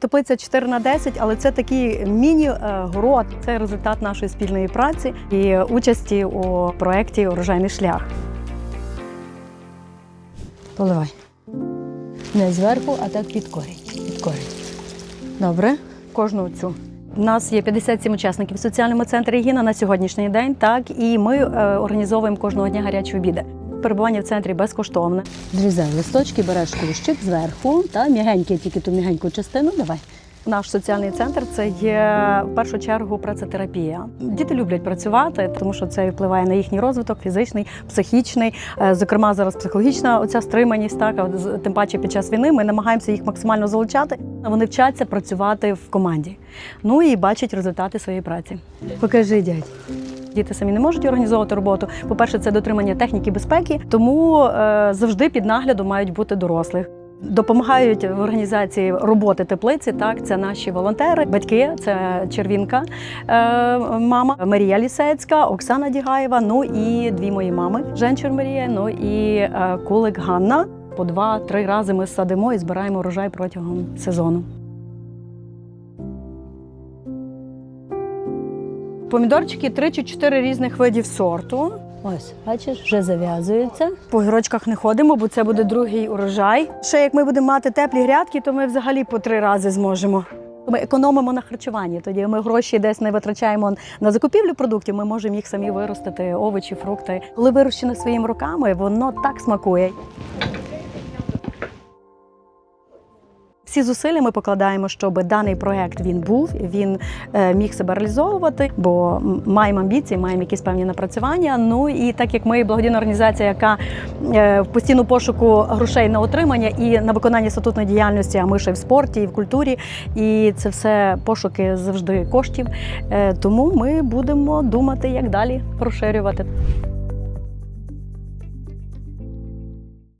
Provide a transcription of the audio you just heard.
Теплиця 4 на 10, але це такий міні-город. Це результат нашої спільної праці і участі у проєкті Урожайний шлях. Поливай. Не зверху, а так під корінь. Під корінь. Добре. Кожну цю. У нас є 57 учасників в соціальному центрі Гіна на сьогоднішній день. Так і ми е, організовуємо кожного дня гарячі обіди. Перебування в центрі безкоштовне. Зрізай листочки, береш кущик зверху та м'ягенькі, тільки ту м'ягеньку частину. Давай. Наш соціальний центр це є в першу чергу працетерапія. Діти люблять працювати, тому що це впливає на їхній розвиток, фізичний, психічний. Е, Зокрема, зараз психологічна оця стриманість. Так тим паче під час війни ми намагаємося їх максимально залучати. Вони вчаться працювати в команді. Ну і бачать результати своєї праці. Покажи, дядь. Діти самі не можуть організовувати роботу. По-перше, це дотримання техніки безпеки, тому е, завжди під наглядом мають бути дорослих. Допомагають в організації роботи теплиці. Так, це наші волонтери, батьки, це Червінка, е, мама Марія Лісецька, Оксана Дігаєва. Ну і дві мої мами Женчур Марія, ну і е, Кулик Ганна. По два-три рази ми садимо і збираємо урожай протягом сезону. Помідорчики 3 чи 4 різних видів сорту. Ось, бачиш, вже зав'язуються. По гірочках не ходимо, бо це буде другий урожай. Ще як ми будемо мати теплі грядки, то ми взагалі по три рази зможемо. Ми економимо на харчуванні. Тоді ми гроші десь не витрачаємо на закупівлю продуктів. Ми можемо їх самі виростити, овочі, фрукти. Коли вирощено своїми руками, воно так смакує. Всі зусилля ми покладаємо, щоб даний проект він був, він е, міг себе реалізовувати, бо маємо амбіції, маємо якісь певні напрацювання. Ну і так як ми благодійна організація, яка е, в постійну пошуку грошей на отримання і на виконання статутної діяльності, а ми ще в спорті, і в культурі, і це все пошуки завжди коштів. Е, Тому ми будемо думати, як далі розширювати.